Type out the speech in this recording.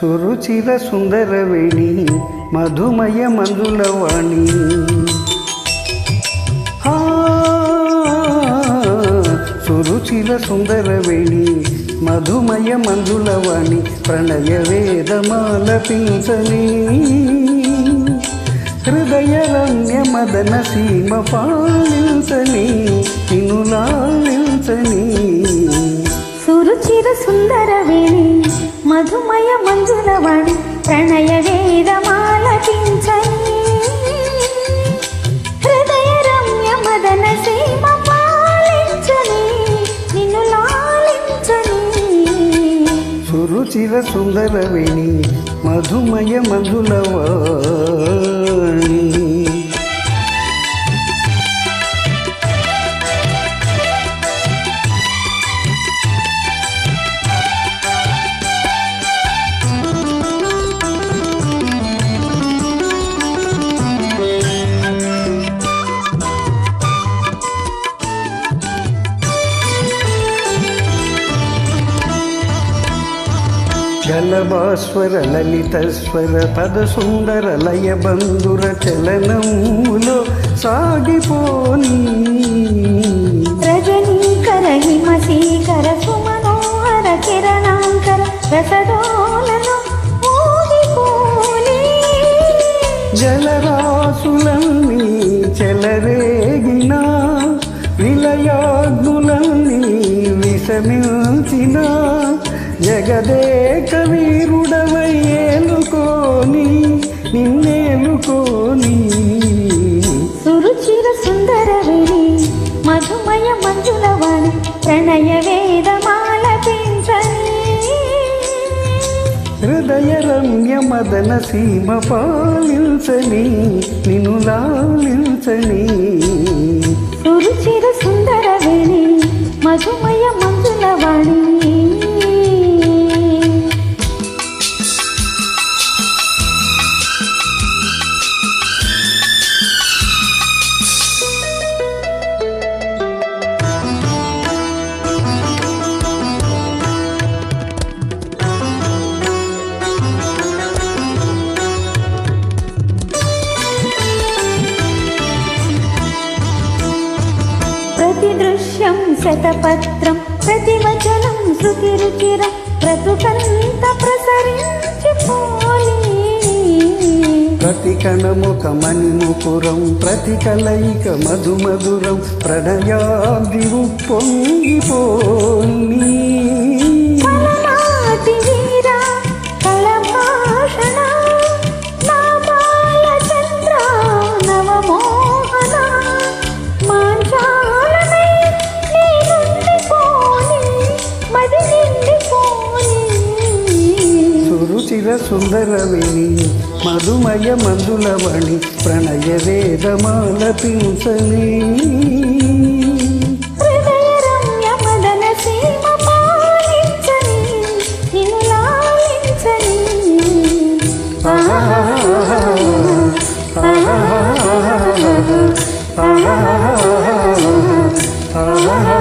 సురుచిర సుందరవేణి మధుమయ మందులవాణి ఆ, సురుచిర సుందరవేణి మధుమయ మందులవాణి ప్రణయ వేదమాల పించని. హృదయ రమ్య మదన సీమ పాలించని తినులాలించని సురుచిర సుందర వేణి మధుమయ మంజులవాణి ప్రణయ వేదమాల హృదయ రమ్య మదన సీమ పాలించని నిన్ను లాలించని. సురుచిర సుందరవేణి మధుమయ మందులవాణి చలభాస్వర లలిత స్వర పద సుందర లయ బంధుర చలనములో సాగిపోని. రజనీకర హిమశీకర సుమనోహర కిరణాంకర ఊగిపోని. జలరాసులన్నీ జగదేక వీరుడవై ఏలుకోని నిన్నేలుకోని సురుచిర సుందర వేణి మధుమయ మంజులవాణి ప్రణయ వేదమాల పింఛని హృదయ రమ్య మదన సీమ పాలించని నిన్ను లాలించని శతపత్రం ప్రతి వచనం శృతి రుచిర బ్రతుకంత ప్రసరించిపోని. ప్రతి కణముఖ మణిముకురం ప్రతి కలయిక మధుమధురం ప్రణయాది పొంగిపోని సుశిర సుందరవేణి మధుమయ మందులవణి ప్రణయ వేదమాల పింసని. Ah